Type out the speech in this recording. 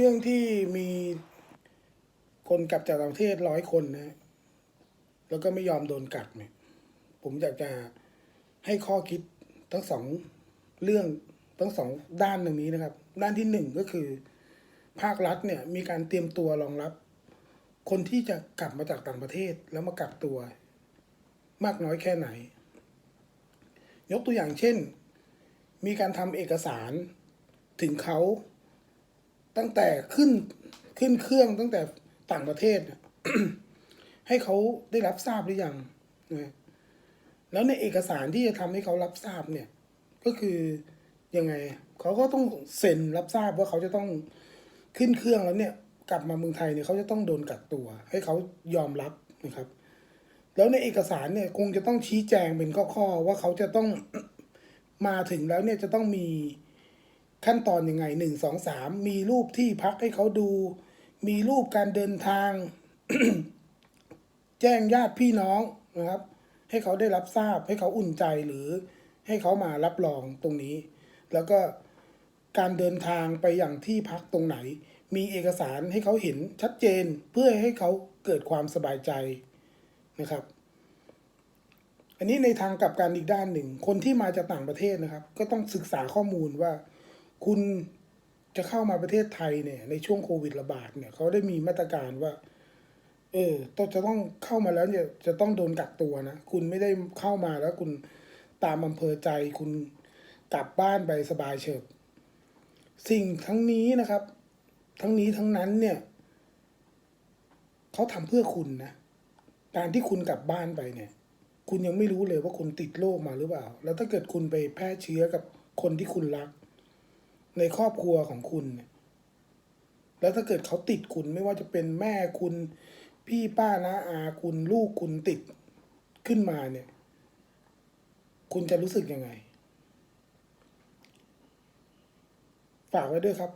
เรื่องที่มีคนกลับจากต่างประเทศร้อยคนนะ แล้วก็ไม่ยอมโดนกัดเนี่ย ผมอยากจะให้ข้อคิดทั้งสองเรื่องทั้งสองด้านตรงนี้นะครับ ด้านที่หนึ่งก็คือ ภาครัฐเนี่ยมีการเตรียมตัวรองรับ คนที่จะกลับมาจากต่างประเทศแล้วมากักตัว มากน้อยแค่ไหน ยกตัวอย่างเช่น มีการทำเอกสารถึงเขา ตั้งแต่ขึ้นขึ้นเครื่องตั้งแต่ต่างประเทศเนี่ยให้เขาได้รับทราบหรือยังนะแล้วในเอกสารที่จะทำให้เขารับทราบเนี่ย ก็คือยังไงเขาก็ต้องเซ็นรับทราบว่าเขาจะต้องขึ้นเครื่องแล้วเนี่ย กลับมาเมืองไทยเนี่ยเขาจะต้องโดนกักตัว ให้เขายอมรับนะครับ แล้วในเอกสารเนี่ยคงจะต้องชี้แจงเป็นข้อๆว่าเขาจะต้องมาถึงแล้วเนี่ยจะต้องมี ขั้นตอนยังไงหนึ่งสองสามมีรูปที่พักให้เขาดู มีรูปการเดินทาง แจ้งญาติพี่น้องนะครับ ให้เขาได้รับทราบให้เขาอุ่นใจหรือให้เขามารับรองตรงนี้ แล้วก็การเดินทางไปอย่างที่พักตรงไหน มีเอกสารให้เขาเห็นชัดเจนเพื่อให้เขาเกิดความสบายใจนะครับ อันนี้ในทางกลับกันอีกด้านหนึ่ง คนที่มาจากต่างประเทศนะครับ ก็ต้องศึกษาข้อมูลว่า คุณจะเข้ามาประเทศไทยเนี่ย ในช่วงโควิดระบาดเนี่ยเขาได้มีมาตรการว่า เออต้องจะต้องเข้ามาแล้วเนี่ยจะต้องโดนกักตัวนะ คุณไม่ได้เข้ามาแล้วคุณตามอำเภอใจคุณกลับบ้านไปสบายเฉิบสิ่งทั้งนี้นะครับ ทั้งนี้ทั้งนั้นเนี่ยเขาทำเพื่อคุณนะการที่คุณกลับบ้านไปเนี่ย คุณยังไม่รู้เลยว่าคุณติดโรคมาหรือเปล่า แล้วถ้าเกิดคุณไปแพร่เชื้อกับคนที่คุณรัก ในครอบครัวของคุณ แล้วถ้าเกิดเขาติดคุณไม่ว่าจะเป็นแม่คุณ พี่ป้านะอาคุณลูกคุณติดขึ้นมาเนี่ย คุณจะรู้สึกยังไง ฝากไว้ด้วยครับ